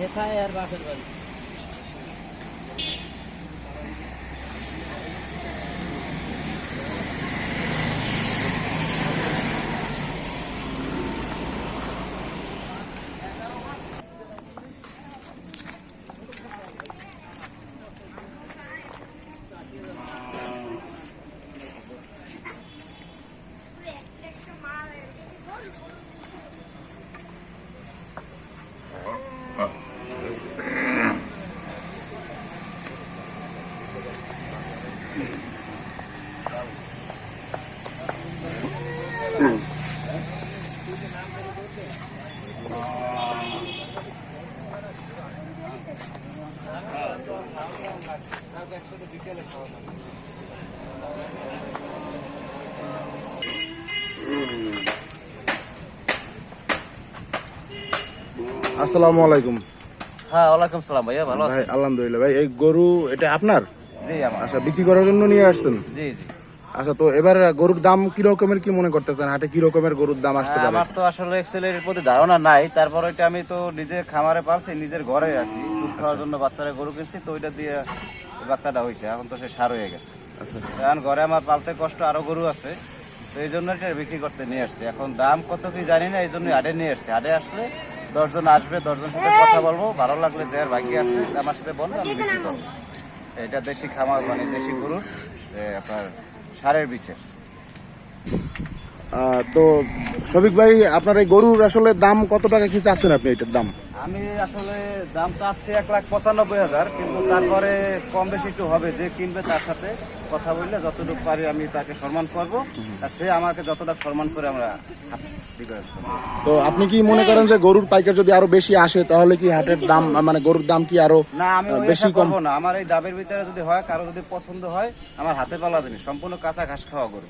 হেথায় আর বাপের বাড়ি আসসালামু আলাইকুম। হ্যাঁ ওয়ালাইকুম সালাম ভাইয়া ভালো ভাই আলহামদুলিল্লাহ। ভাই এই গরু এটা আপনার? জি আমার। আচ্ছা বিক্রি করার জন্য নিয়ে আসছেন? জি জি। আচ্ছা তো এবার গরুর দাম কি রকমের কি মনে করতেছেন? হাটে কি রকমের গরুর দাম আসতে পারে? আমার তো আসলে এক্সেলের প্রতি ধারণা নাই। তারপর ওইটা আমি তো নিজে খামারে পারছি নিজের ঘরে আর কি। দুধ খাওয়ার জন্য বাচ্চারা গরু কিনছি তো ওইটা দিয়ে বাচ্চাটা হয়েছে এখন তো সে সার হয়ে গেছে। আচ্ছা আচ্ছা। এখন ঘরে আমার পালতে কষ্ট আরও গরু আছে তো এই জন্য এটা বিক্রি করতে নিয়ে আসছি। এখন দাম কত কি জানি না এই জন্য হাটে নিয়ে আসছি। হাটে আসলে দশজন আসবে দশজন সাথে কথা বলব। ভালো লাগলে যে আর বাকি আছে আমার সাথে বলব আমি বিক্রি করব এটা দেশি খামার মানে দেশি গরুর আপনার সারের বিষে। তো শফিক ভাই আপনার এই গরুর আসলে দাম কত টাকা কি চাচ্ছেন আপনি এটার দাম? আমি আসলে দাম চাচ্ছি এক লাখ পঁচানব্বই হাজার কিন্তু তারপরে কম বেশি একটু হবে যে কিনবে তার সাথে কথা বললে যতটুকু পারি আমি তাকে সম্মান করব। আর সে আমাকে যতটা সম্মান করে আমরা। তো আপনি কি মনে করেন যে গরুর পাইকার যদি আরও বেশি আসে তাহলে কি হাটের দাম মানে গরুর দাম কি আরও না আমি বেশি কম? না। আমার এই ডাবের ভিতরে যদি হয় কারও যদি পছন্দ হয় আমার হাতে পালা দিন সম্পূর্ণ কাঁচা ঘাস খাওয়া গরু।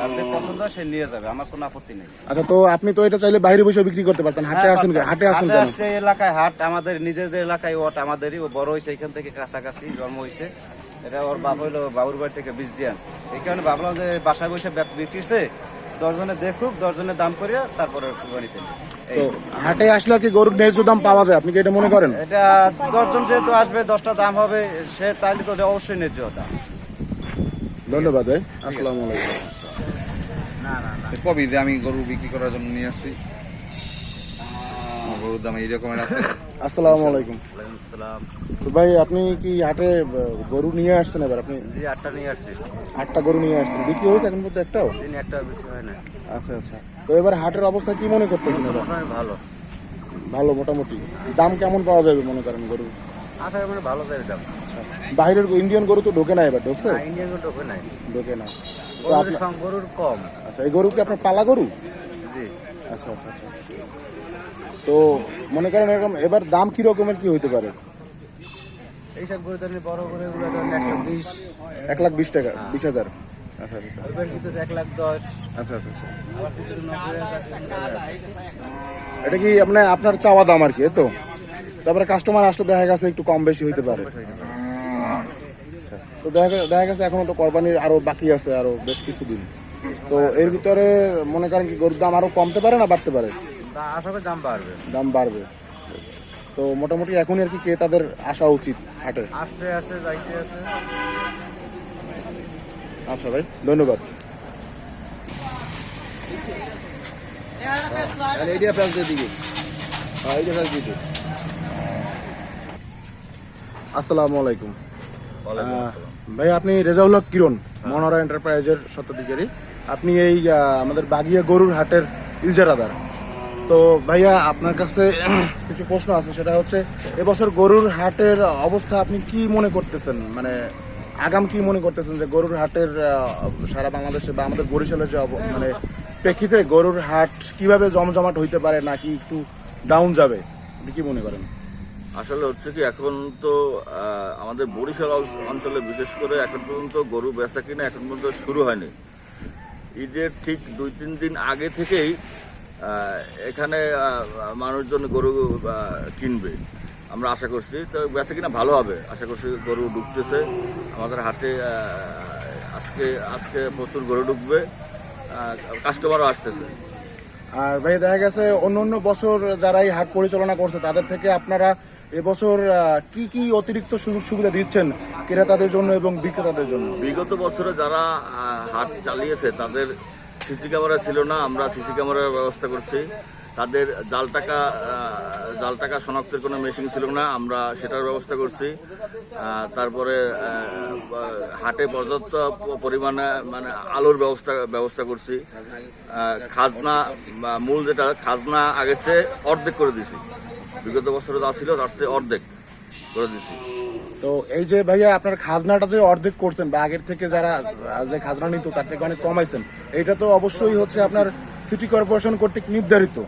আর যদি পছন্দ হয় সে নিয়ে যাবে আমার কোনো আপত্তি নেই। আচ্ছা তো আপনি তো এটা চাইলে বাইরে বসে বিক্রি করতে পারতেন হাটে হ্যাঁ, আসেন হাটে আসেন কেন? এলাকায় হাট আমাদের নিজেদের এলাকায় ওট আমাদেরই ও বড় হয়েছে এখান থেকে কাছাকাছি জন্ম হয়েছে। এটা ওর বাপ হইল বাবুর বাড়ি থেকে বীজ দিয়ে আনছে। এই কারণে ভাবলাম যে বাসায় বসে বিক্রিছে দশজনে দেখুক দশজনের দাম করিয়া তারপরে কুরবানিতে তো হাটে আসলে কি গরুর ন্যায্য দাম পাওয়া যায় আপনি কি এটা মনে করেন? এটা দশজন যেহেতু আসবে দশটা দাম হবে সে তাহলে তো অবশ্যই ন্যায্য দাম। ধন্যবাদ ভাই আসসালামু আলাইকুম। না না না। কবি যে আমি গরু বিক্রি করার জন্য নিয়ে আসছি। গরুর দাম এইরকমের আছে। আসসালামু আলাইকুম। আসসালাম তো ভাই আপনি কি হাটে গরু নিয়ে আসছেন এবার? আপনি জি আটটা নিয়ে আসছি। আটটা গরু নিয়ে আসছেন। বিক্রি হয়েছে এখন পর্যন্ত একটাও? দিন একটা বিক্রি হয় না আচ্ছা আচ্ছা। তো এবার হাটের অবস্থা কি মনে করতেছেন এবার? ভালো। ভালো মোটামুটি। দাম কেমন পাওয়া যাবে মনে করেন গরুর আঠারো মানে ভালো করে দাম। আচ্ছা। বাইরের ইন্ডিয়ান গরু তো ঢোকে না এবার ঢুকছে? ইন্ডিয়ান ঢোকে নাই। ঢোকে না গরুর কম। আচ্ছা এই গরু কি আপনার পালা গরু? জি। আচ্ছা আচ্ছা আচ্ছা। তো মনে করেন এরকম এবার দাম কি রকমের কি হইতে পারে? এইসব গরু ধরেন বড় করে এগুলো ধরেন একশো বিশ। এক লাখ বিশ টাকা বিশ হাজার। আচ্ছা আচ্ছা এবার কিছু এক লাখ দশ। আচ্ছা আচ্ছা আচ্ছা। আবার কিছু এটা কি আপনার আপনার চাওয়া দাম আর কি তো? তারপরে কাস্টমার আসলে দেখা গেছে একটু কম বেশি হইতে পারে। আচ্ছা। তো দেখা দেখা গেছে এখনও তো কোরবানির আরও বাকি আছে আরও বেশ কিছুদিন। তো এর ভিতরে মনে করেন কি গরুর দাম আরও কমতে পারে না বাড়তে পারে? আশা করি দাম বাড়বে। দাম বাড়বে। তো মোটামুটি এখনই আর কি ক্রেতাদের আসা উচিত হাটে? আসতে আছে যাইতে আছে। আচ্ছা ভাই ধন্যবাদ। এইটা প্রাইস দিয়ে দিবি। হ্যাঁ এইটা দিয়ে আসসালামু আলাইকুম। ভাই আপনি রেজাউল হক কিরণ মনোরা এন্টারপ্রাইজের স্বত্বাধিকারী আপনি এই আমাদের বাগিয়া গরুর হাটের ইজারাদার। তো ভাইয়া, আপনার কাছে কিছু প্রশ্ন আছে, সেটা হচ্ছে, এবছর গরুর হাটের অবস্থা আপনি কি মনে করতেছেন? মানে আগাম কি মনে করতেছেন যে গরুর হাটের সারা বাংলাদেশে বা আমাদের বরিশালের যে মানে প্রেক্ষিতে গরুর হাট কীভাবে জমজমাট হইতে পারে নাকি একটু ডাউন যাবে? আপনি কি মনে করেন? আসলে হচ্ছে কি, এখন তো আমাদের বরিশাল অঞ্চলে বিশেষ করে এখন পর্যন্ত গরু বেচা কিনা এখন পর্যন্ত শুরু হয়নি। ঈদের ঠিক দুই, তিন দিন আগে থেকেই এখানে মানুষজন গরু কিনবে। আমরা আশা করছি, তো বেচা কিনা ভালো হবে। আশা করছি গরু ঢুকতেছে আমাদের হাটে আজকে আজকে প্রচুর গরু ঢুকবে কাস্টমারও আসতেছে। আর ভাই, দেখা গেছে অন্য অন্য বছর যারা এই হাট পরিচালনা করছে, তাদের থেকে আপনারা এবছর কি কি অতিরিক্ত সুযোগ সুবিধা দিচ্ছেন ক্রেতাদের জন্য এবং বিক্রেতাদের জন্য? বিগত বছরে যারা হাট চালিয়েছে, তাদের সিসি ক্যামেরা ছিল না, আমরা সিসি ক্যামেরার ব্যবস্থা করছি। তাদের জাল টাকা জাল টাকা শনাক্তের কোনো মেশিন ছিল না, আমরা সেটার ব্যবস্থা করছি। তারপরে হাটে পর্যাপ্ত পরিমাণে মানে আলোর ব্যবস্থা ব্যবস্থা করছি। খাজনা মূল যেটা, খাজনা আগের চেয়ে অর্ধেক করে দিছি। বিগত বছরে যা ছিল তার চেয়ে অর্ধেক করে দিছি। তো এই যে ভাইয়া আপনার খাজনাটা যে অর্ধেক করছেন বা আগের থেকে যারা যে খাজনা নিত তার থেকে অনেক কমাইছেন এটা তো অবশ্যই হচ্ছে আপনার সিটি কর্পোরেশন কর্তৃক নির্ধারিত।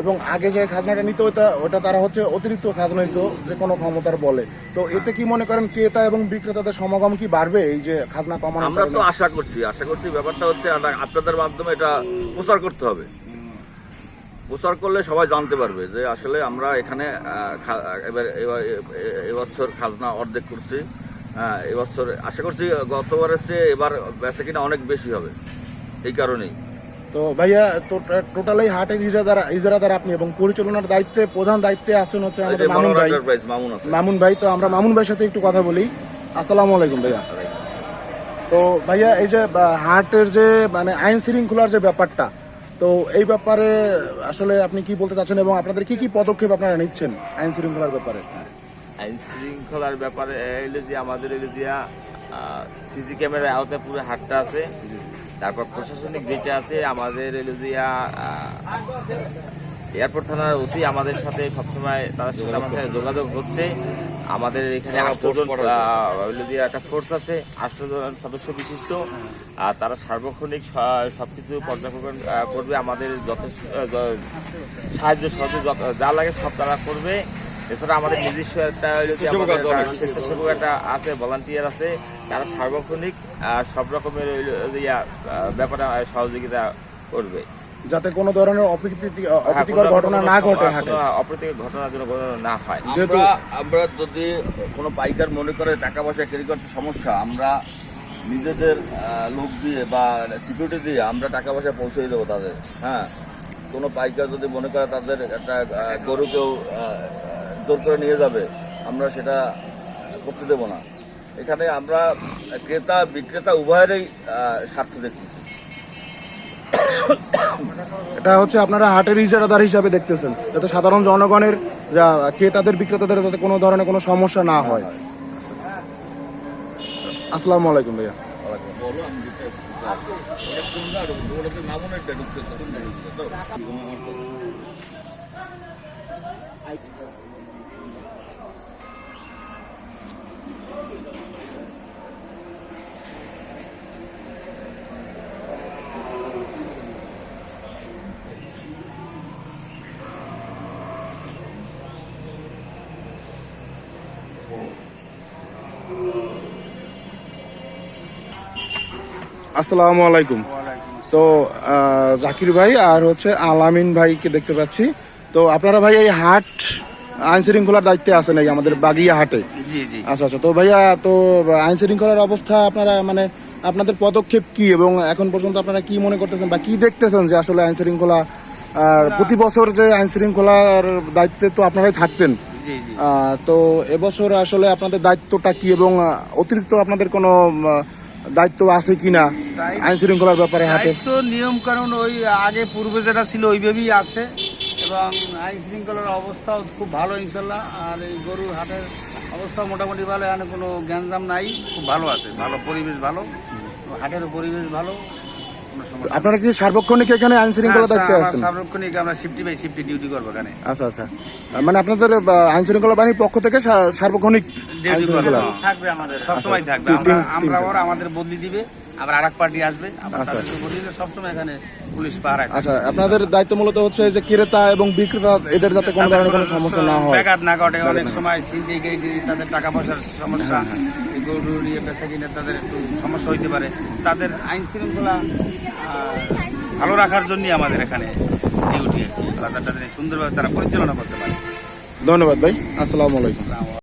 এবং আগে যে খাজনাটা নিত ওটা ওটা তারা হচ্ছে অতিরিক্ত খাজনা নিত যে কোনো ক্ষমতার বলে। তো এতে কি মনে করেন ক্রেতা এবং বিক্রেতাদের সমাগম কি বাড়বে এই যে খাজনা কমানো আমরা তো আশা করছি আশা করছি ব্যাপারটা হচ্ছে আপনাদের মাধ্যমে এটা প্রচার করতে হবে। প্রচার করলে সবাই জানতে পারবে যে আসলে আমরা এখানে এবার এবছর খাজনা অর্ধেক করছি। হ্যাঁ, এবছর আশা করছি গতবারের চেয়ে এবার বেচা কিনা অনেক বেশি হবে। এই কারণেই। তো ভাইয়া টোটালি হাটের ইজারাদার ইজারাদার আপনি এবং পরিচালনার দায়িত্বে প্রধান দায়িত্বে আছেন হচ্ছে আমাদের মামুন ভাই। মামুন ভাই তো আমরা মামুন ভাইয়ের সাথে একটু কথা বলি। আসসালামু আলাইকুম ভাইয়া। তো ভাইয়া এই যে হাটের যে মানে আইন শৃঙ্খলার যে ব্যাপারটা তো এই ব্যাপারে আসলে আপনি কি বলতে চাচ্ছেন এবং আপনাদের কি কি পদক্ষেপ আপনারা নিচ্ছেন আইন শৃঙ্খলার ব্যাপারে? আইন শৃঙ্খলার ব্যাপারে এলো যে আমাদের এলো যে সিসি ক্যামেরার আওতায় পুরো হাটটা আছে, তারপর প্রশাসনিক যেটা আছে, আমাদের এলো এয়ারপোর্ট থানার অতি আমাদের সাথে সবসময় তাদের সাথে আমার সাথে যোগাযোগ হচ্ছে। আমাদের এখানে একটা ফোর্স আছে জন সদস্য বিশিষ্ট। আর তারা সার্বক্ষণিক সবকিছু পর্যবেক্ষণ করবে আমাদের যথেষ্ট সাহায্য সহযোগ যা লাগে সব তারা করবে। এছাড়া আমাদের নিজস্ব একটা স্বেচ্ছাসেবক আছে একটা আছে ভলান্টিয়ার আছে তারা সার্বক্ষণিক সব রকমের ব্যাপারে সহযোগিতা করবে। যাতে কোনো ধরনের হ্যাঁ, অপ্রীতিকর ঘটনা না ঘটে হাটে। অপ্রীতিকর ঘটনা জন্য কোনো না হয়। যেহেতু- আমরা যদি কোনো পাইকার মনে করে টাকা পয়সা ক্যারি করতে সমস্যা আমরা নিজেদের লোক দিয়ে বা সিকিউরিটি দিয়ে আমরা টাকা পয়সা পৌঁছে দেবো তাদের হ্যাঁ? কোনো পাইকার যদি মনে করে তাদের একটা গরু কেউ জোর করে নিয়ে যাবে আমরা সেটা করতে দেবো না। এখানে আমরা ক্রেতা বিক্রেতা উভয়েরই স্বার্থ দেখতেছি। এটা হচ্ছে আপনারা হাটের ইজারাদার হিসাবে দেখতেছেন, যাতে সাধারণ জনগণের যা ক্রেতাদের, বিক্রেতাদের যাতে কোনো ধরনের কোনো সমস্যা না হয়। আসসালামু আলাইকুম ভাইয়া। আসসালামু আলাইকুম। তো জাকির ভাই আর হচ্ছে আলামিন ভাইকে দেখতে পাচ্ছি। তো আপনারা ভাই এই হাট আইন শৃঙ্খলার দায়িত্বে আছেন এই আমাদের বাগিয়া হাটে? আচ্ছা আচ্ছা। তো ভাইয়া তো আইন শৃঙ্খলার অবস্থা আপনারা মানে আপনাদের পদক্ষেপ কি এবং এখন পর্যন্ত আপনারা কি মনে করতেছেন বা কি দেখতেছেন যে আসলে আইন শৃঙ্খলা আর প্রতি বছর যে আইন শৃঙ্খলার দায়িত্বে তো আপনারাই থাকতেন? তো এবছর আসলে আপনাদের দায়িত্বটা কি এবং অতিরিক্ত আপনাদের কোনো দায়িত্ব আছে কিনা আইন শৃঙ্খলার ব্যাপারে হাতে তো নিয়ম কারণ ওই আগে পূর্বে যেটা ছিল ওইভাবেই আছে এবং আইন শৃঙ্খলার অবস্থাও খুব ভালো ইনশাল্লাহ আর এই গরুর হাটের অবস্থা মোটামুটি ভালো এখানে কোনো গ্যাঞ্জাম নাই খুব ভালো আছে ভালো পরিবেশ ভালো হাটের পরিবেশ ভালো। আপনারা কি সার্বক্ষণিক এখানে আইন শৃঙ্খলা দায়িত্বে হ্যাঁ, আছেন? সার্বক্ষণিক আমরা শিফটি বাই শিফটি ডিউটি করব এখানে। আচ্ছা আচ্ছা। মানে আপনাদের আইন শৃঙ্খলা বাহিনীর পক্ষ থেকে সার্বক্ষণিক আইন শৃঙ্খলা। থাকবে আমাদের সবসময় থাকবে। আমরা তিন- আমরা ওরা আমাদের বদলি দিবে আবার আর এক পার্টি আসবে আচ্ছা, দিলে সবসময় এখানে পুলিশ পাহারায় থাকবে। আচ্ছা আপনাদের দায়িত্ব মূলত হচ্ছে যে ক্রেতা এবং বিক্রেতা এদের যাতে কোনো ধরনের কোনো সমস্যা না হয়। ব্যাঘাত না ঘটে অনেক সময় গেইটি তাদের টাকা পয়সার সমস্যা। হ্যাঁ, ইয়ে বেচা কিনে তাদের একটু সমস্যা হইতে পারে। তাদের আইন শৃঙ্খলা ভালো রাখার জন্যই আমাদের এখানে ডিউটি আর কি। বাজারটা সুন্দরভাবে তারা পরিচালনা করতে পারে। ধন্যবাদ ভাই। আসসালামু আলাইকুম।